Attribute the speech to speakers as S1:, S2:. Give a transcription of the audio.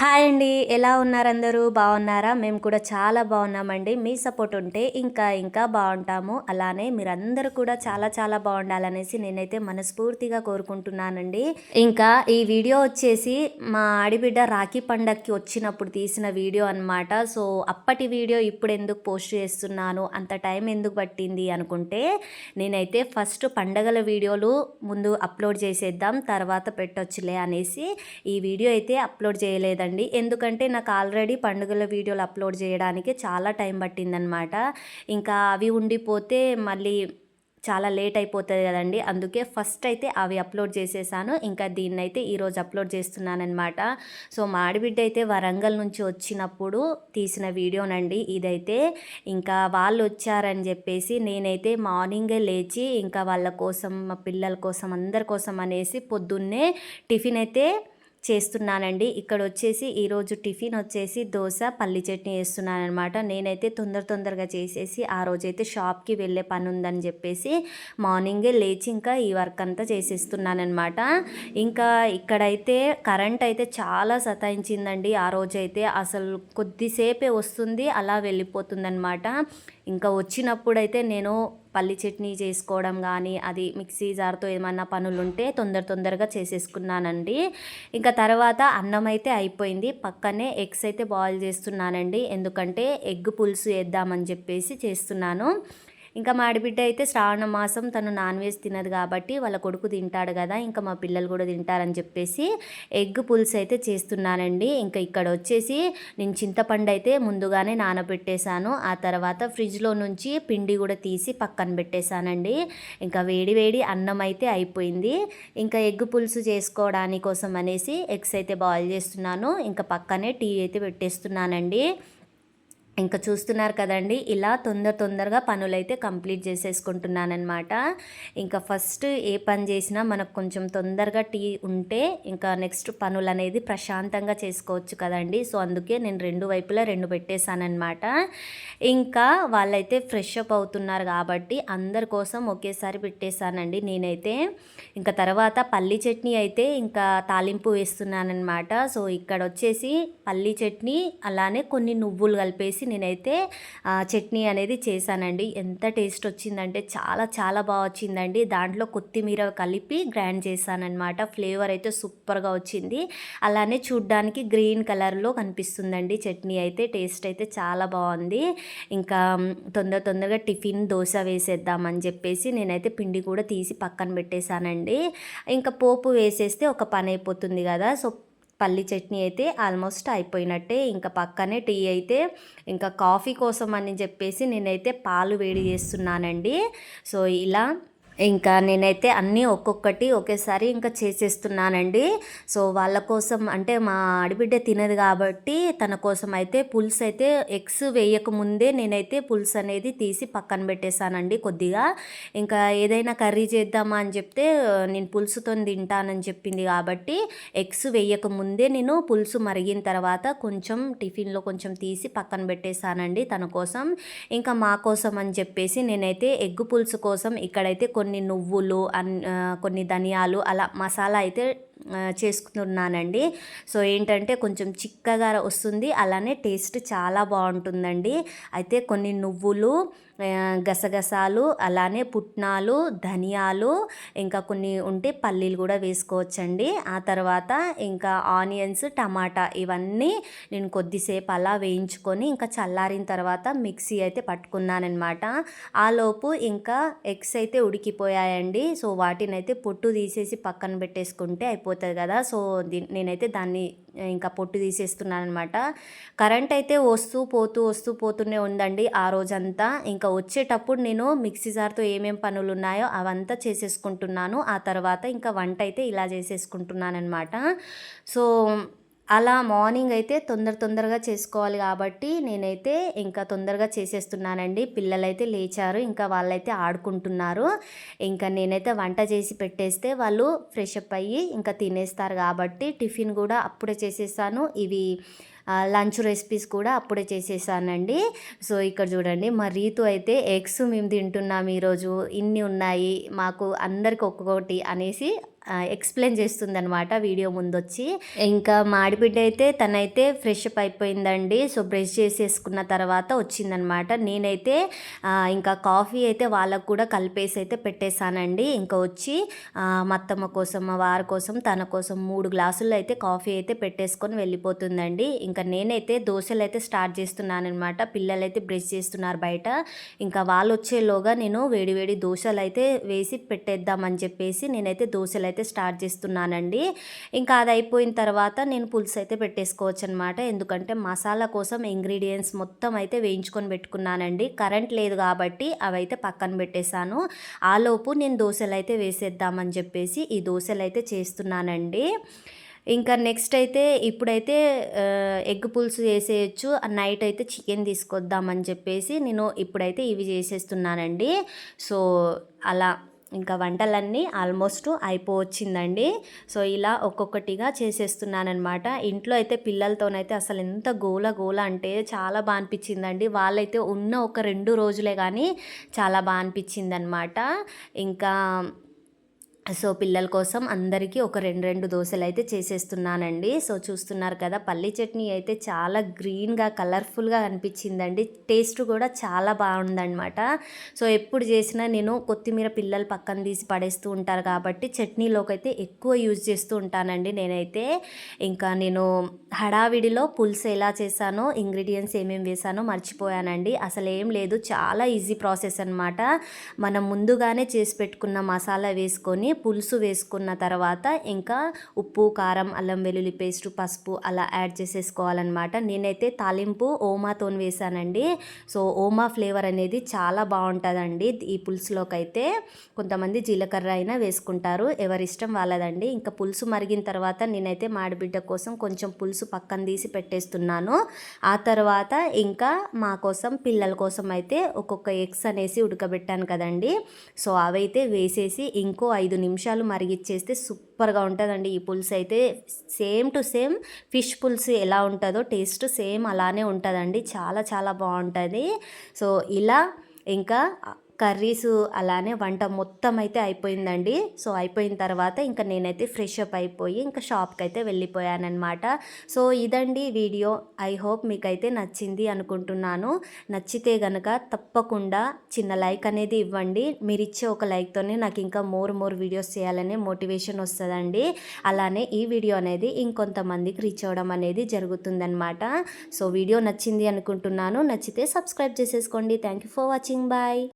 S1: Hi అండి. ఎలా ఉన్నారు అందరూ బాగున్నారా? మేము కూడా చాలా బాగున్నామండి. మీ సపోర్ట్ ఉంటే ఇంకా ఇంకా బాగుంటాము. అలానే మీరందరూ కూడా చాలా చాలా బాగుండాలనేసి నేనైతే మనస్ఫూర్తిగా కోరుకుంటున్నానండి. ఇంకా ఈ వీడియో వచ్చేసి మా ఆడిబిడ్డ రాఖీ పండక్కి వచ్చినప్పుడు తీసిన వీడియో అన్నమాట. సో అప్పటి వీడియో ఇప్పుడు ఎందుకు పోస్ట్ చేస్తున్నాను? అంత టైం ఎందుకు పట్టింది? అనుకుంటే నేనైతే ఫస్ట్ పండగల వీడియోలు ముందు అప్లోడ్ చేసేద్దాం తర్వాత పెట్టొచ్చులే అనేసి ఈ వీడియో అయితే అప్లోడ్ చేయలేదండి. ఎందుకంటే నాకు ఆల్రెడీ పండుగల వీడియోలు అప్లోడ్ చేయడానికి చాలా టైం పట్టిందనమాట ఇంకా అవి ఉండిపోతే మళ్ళీ చాలా లేట్ అయిపోతుంది కదండి. అందుకే ఫస్ట్ అయితే అవి అప్లోడ్ చేసేసాను. ఇంకా దీన్ని అయితే ఈరోజు అప్లోడ్ చేస్తున్నానమాట సో మాడిబిడ్డ అయితే వరంగల్ నుంచి వచ్చినప్పుడు తీసిన వీడియోనండి ఇదైతే. ఇంకా వాళ్ళు వచ్చారని చెప్పేసి నేనైతే మార్నింగే లేచి ఇంకా వాళ్ళ కోసం మా పిల్లల కోసం అందరి కోసం అనేసి పొద్దున్నే టిఫిన్ అయితే చేస్తున్నానండి. ఇక్కడ వచ్చేసి ఈరోజు టిఫిన్ వచ్చేసి దోశ పల్లి చట్నీ వేస్తున్నాను అనమాట నేనైతే తొందర తొందరగా చేసేసి ఆ రోజైతే షాప్కి వెళ్ళే పని ఉందని చెప్పేసి మార్నింగే లేచి ఇంకా ఈ వర్క్ అంతా చేసేస్తున్నాను అనమాట ఇంకా ఇక్కడైతే కరెంట్ అయితే చాలా సతాయించిందండి. ఆ రోజైతే అసలు కొద్దిసేపే వస్తుంది అలా వెళ్ళిపోతుందనమాట ఇంకా వచ్చినప్పుడైతే నేను పల్లి చట్నీ చేసుకోవడం కానీ అది మిక్సీ జార్తో ఏమన్నా పనులు ఉంటే తొందర తొందరగా చేసేసుకున్నానండి. ఇంకా తర్వాత అన్నం అయితే అయిపోయింది. పక్కనే ఎగ్స్ అయితే బాయిల్ చేస్తున్నానండి. ఎందుకంటే ఎగ్ పులుసు వేద్దామని చెప్పేసి చేస్తున్నాను. ఇంకా మా ఆడబిడ్డ అయితే శ్రావణ మాసం తను నాన్ వెజ్ తినదు కాబట్టి వాళ్ళ కొడుకు తింటాడు కదా ఇంకా మా పిల్లలు కూడా తింటారని చెప్పేసి ఎగ్ పులుసు అయితే చేస్తున్నానండి. ఇంకా ఇక్కడ వచ్చేసి నేను చింతపండు అయితే ముందుగానే నానబెట్టేశాను. ఆ తర్వాత ఫ్రిడ్జ్లో నుంచి పిండి కూడా తీసి పక్కన పెట్టేశానండి. ఇంకా వేడి వేడి అన్నం అయితే అయిపోయింది. ఇంకా ఎగ్ పులుసు చేసుకోవడానికి కోసం అనేసి ఎగ్స్ అయితే బాయిల్ చేస్తున్నాను. ఇంకా పక్కనే టీ అయితే పెట్టేస్తున్నానండి. ఇంకా చూస్తున్నారు కదండి ఇలా తొందర తొందరగా పనులైతే కంప్లీట్ చేసేసుకుంటున్నానమాట ఇంకా ఫస్ట్ ఏ పని చేసినా మనకు కొంచెం తొందరగా టీ ఉంటే ఇంకా నెక్స్ట్ పనులు అనేది ప్రశాంతంగా చేసుకోవచ్చు కదండి. సో అందుకే నేను రెండు వైపులా రెండు పెట్టేశానమాట ఇంకా వాళ్ళైతే ఫ్రెష్ అప్ అవుతున్నారు కాబట్టి అందరి కోసం ఒకేసారి పెట్టేశానండి నేనైతే. ఇంకా తర్వాత పల్లి చట్నీ అయితే ఇంకా తాలింపు వేస్తున్నానమాట సో ఇక్కడ వచ్చేసి పల్లి చట్నీ అలానే కొన్ని నువ్వులు కలిపేసి నేనైతే చట్నీ అనేది చేశానండి. ఎంత టేస్ట్ వచ్చిందంటే చాలా చాలా బాగా వచ్చిందండి. దాంట్లో కొత్తిమీర కలిపి గ్రైండ్ చేశానమాట ఫ్లేవర్ అయితే సూపర్గా వచ్చింది. అలానే చూడ్డానికి గ్రీన్ కలర్లో కనిపిస్తుందండి చట్నీ అయితే. టేస్ట్ అయితే చాలా బాగుంది. ఇంకా తొందర తొందరగా టిఫిన్ దోశ వేసేద్దామని చెప్పేసి నేనైతే పిండి కూడా తీసి పక్కన పెట్టేశానండి. ఇంకా పోపు వేసేస్తే ఒక పని అయిపోతుంది కదా. సో పల్లి చట్నీ అయితే ఆల్మోస్ట్ అయిపోయినట్టే. ఇంకా పక్కనే టీ అయితే ఇంకా కాఫీ కోసం అని చెప్పేసి నేనైతే పాలు వేడి చేస్తున్నానండి. సో ఇలా ఇంకా నేనైతే అన్నీ ఒక్కొక్కటి ఒకేసారి ఇంకా చేసేస్తున్నానండి. సో వాళ్ళ కోసం అంటే మా ఆడబిడ్డ తినదు కాబట్టి తన కోసం అయితే పులుసు అయితే ఎగ్స్ వేయక ముందే నేనైతే పులుసు అనేది తీసి పక్కన పెట్టేశానండి కొద్దిగా. ఇంకా ఏదైనా కర్రీ చేద్దామా అని చెప్తే నేను పులుసుతో తింటానని చెప్పింది కాబట్టి ఎగ్స్ వేయక ముందే నేను పులుసు మరిగిన తర్వాత కొంచెం టిఫిన్లో కొంచెం తీసి పక్కన పెట్టేశానండి తన కోసం. ఇంకా మా కోసం అని చెప్పేసి నేనైతే ఎగ్ పులుసు కోసం ఇక్కడైతే కొన్ని కొన్ని నువ్వులు అన్ కొన్ని ధనియాలు అలా మసాలా అయితే చేసుకున్నానండి. సో ఏంటంటే కొంచెం చిక్కగా వస్తుంది. అలానే టేస్ట్ చాలా బాగుంటుందండి. అయితే కొన్ని నువ్వులు గసగసాలు అలానే పుట్నాలు ధనియాలు ఇంకా కొన్ని ఉంటే పల్లీలు కూడా వేసుకోవచ్చండి. ఆ తర్వాత ఇంకా ఆనియన్స్ టమాటా ఇవన్నీ నేను కొద్దిసేపు అలా వేయించుకొని ఇంకా చల్లారిన తర్వాత మిక్సీ అయితే పట్టుకున్నానమాట ఆలోపు ఇంకా ఎగ్స్ అయితే ఉడికిపోయాయండి. సో వాటిని అయితే పొట్టు తీసేసి పక్కన పెట్టేసుకుంటే అయిపోతుంది కదా. సో నేనైతే దాన్ని ఇంకా పొట్టు తీసేస్తున్నాను అనమాట కరెంట్ అయితే వస్తూ పోతూ వస్తూ పోతూనే ఉందండి ఆ రోజంతా. ఇంకా వచ్చేటప్పుడు నేను మిక్సీ జార్తో ఏమేం పనులు ఉన్నాయో అవంతా చేసేసుకుంటున్నాను. ఆ తర్వాత ఇంకా వంట అయితే ఇలా చేసేసుకుంటున్నాను అనమాట సో అలా మార్నింగ్ అయితే తొందర తొందరగా చేసుకోవాలి కాబట్టి నేనైతే ఇంకా తొందరగా చేసేస్తున్నానండి. పిల్లలైతే లేచారు ఇంకా వాళ్ళైతే ఆడుకుంటున్నారు. ఇంకా నేనైతే వంట చేసి పెట్టేస్తే వాళ్ళు ఫ్రెష్ అప్ అయ్యి ఇంకా తినేస్తారు కాబట్టి టిఫిన్ కూడా అప్పుడే చేసేసాను ఇవి లంచ్ రెసిపీస్ కూడా అప్పుడే చేసేసానండి. సో ఇక్కడ చూడండి మా రీతు అయితే ఎగ్స్ మేము తింటున్నాం ఈరోజు ఇన్ని ఉన్నాయి మాకు అందరికి ఒక్కొక్కటి అనేసి ఎక్స్ప్లెయిన్ చేస్తుందనమాట వీడియో ముందొచ్చి. ఇంకా మాడిబిడ్డ అయితే తనైతే ఫ్రెష్ అప్ అయిపోయిందండి. సో బ్రష్ చేసేసుకున్న తర్వాత వచ్చిందనమాట నేనైతే ఇంకా కాఫీ అయితే వాళ్ళకు కూడా కలిపేసి అయితే పెట్టేశానండి. ఇంకా వచ్చి మత్తమ్మ మా అత్తమ్మ కోసం మా వారి కోసం తన కోసం మూడు గ్లాసుల్లో అయితే కాఫీ అయితే పెట్టేసుకొని వెళ్ళిపోతుందండి. ఇంకా ఇంకా నేనైతే దోశలు అయితే స్టార్ట్ చేస్తున్నాను అనమాట పిల్లలైతే బ్రష్ చేస్తున్నారు బయట. ఇంకా వాళ్ళు వచ్చేలోగా నేను వేడివేడి దోశలు అయితే వేసి పెట్టేద్దామని చెప్పేసి నేనైతే దోశలు అయితే స్టార్ట్ చేస్తున్నానండి. ఇంకా అది అయిపోయిన తర్వాత నేను పులుసు అయితే పెట్టేసుకోవచ్చు అనమాట ఎందుకంటే మసాలా కోసం ఇంగ్రీడియంట్స్ మొత్తం అయితే వేయించుకొని పెట్టుకున్నానండి. కరెంట్ లేదు కాబట్టి అవి అయితే పక్కన పెట్టేశాను. ఆలోపు నేను దోశలు అయితే వేసేద్దామని చెప్పేసి ఈ దోశలు అయితే చేస్తున్నానండి. ఇంకా నెక్స్ట్ అయితే ఇప్పుడైతే ఎగ్ పులుసు చేసేయచ్చు. నైట్ అయితే చికెన్ తీసుకొద్దామని చెప్పేసి నేను ఇప్పుడైతే ఇవి చేసేస్తున్నానండి. సో అలా ఇంకా వంటలన్నీ ఆల్మోస్ట్ అయిపోవచ్చిందండి. సో ఇలా ఒక్కొక్కటిగా చేసేస్తున్నానమాట ఇంట్లో అయితే పిల్లలతోనైతే అసలు ఎంత గోల గోల అంటే చాలా బాగా అనిపించిందండి. వాళ్ళైతే ఉన్న ఒక రెండు రోజులే కానీ చాలా బాగా అనిపించింది అనమాట ఇంకా సో పిల్లల కోసం అందరికీ ఒక రెండు రెండు దోశలు అయితే చేసేస్తున్నానండి. సో చూస్తున్నారు కదా పల్లి చట్నీ అయితే చాలా గ్రీన్గా కలర్ఫుల్గా అనిపించిందండి. టేస్ట్ కూడా చాలా బాగుందన్నమాట. సో ఎప్పుడు చేసినా నేను కొత్తిమీర పిల్లలు పక్కన తీసి పడేస్తూ ఉంటారు కాబట్టి చట్నీలోకి అయితే ఎక్కువ యూజ్ చేస్తూ ఉంటానండి నేనైతే. ఇంకా నేను హడావిడిలో పులుసు ఎలా చేశానో ఇంగ్రీడియంట్స్ ఏమేమి వేసానో మర్చిపోయానండి. అసలు ఏం లేదు చాలా ఈజీ ప్రాసెస్ అనమాట మనం ముందుగానే చేసి పెట్టుకున్న మసాలా వేసుకొని పులుసు వేసుకున్న తర్వాత ఇంకా ఉప్పు కారం అల్లం వెల్లుల్లి పేస్ట్ పసుపు అలా యాడ్ చేసేసుకోవాలన్నమాట. నేనైతే తాలింపు ఓమాతో వేసానండి. సో ఓమా ఫ్లేవర్ అనేది చాలా బాగుంటుందండి. ఈ పులుసులోకైతే కొంతమంది జీలకర్ర అయినా వేసుకుంటారు. ఎవరిష్టం వాళ్ళదండి. ఇంకా పులుసు మరిగిన తర్వాత నేనైతే మాడిబిడ్డ కోసం కొంచెం పులుసు పక్కన తీసి పెట్టేస్తున్నాను. ఆ తర్వాత ఇంకా మా కోసం పిల్లల కోసం అయితే ఒక్కొక్క ఎగ్స్ అనేసి ఉడకబెట్టాను కదండి. సో అవైతే వేసేసి ఇంకో ఐదు నిమిషాలు మరిగిచ్చేస్తే సూపర్గా ఉంటుందండి. ఈ పులుసు అయితే సేమ్ టు సేమ్ ఫిష్ పులుసు ఎలా ఉంటుందో టేస్ట్ సేమ్ అలానే ఉంటుందండి. చాలా చాలా బాగుంటుంది. సో ఇలా ఇంకా కర్రీస్ అలానే వంట మొత్తం అయితే అయిపోయిందండి. సో అయిపోయిన తర్వాత ఇంకా నేనైతే ఫ్రెష్ అప్ అయిపోయి ఇంకా షాప్కి అయితే వెళ్ళిపోయానమాట సో ఇదండి వీడియో. ఐ హోప్ మీకైతే నచ్చింది అనుకుంటున్నాను. నచ్చితే గనక తప్పకుండా చిన్న లైక్ అనేది ఇవ్వండి. మీరు ఇచ్చే ఒక లైక్తోనే నాకు ఇంకా మోర్ మోర్ వీడియోస్ చేయాలనే మోటివేషన్ వస్తుందండి. అలానే ఈ వీడియో అనేది ఇంకొంతమందికి రీచ్ అవ్వడం అనేది జరుగుతుందన్నమాట. సో వీడియో నచ్చింది అనుకుంటున్నాను. నచ్చితే సబ్స్క్రైబ్ చేసేసుకోండి. Thank you for watching. Bye.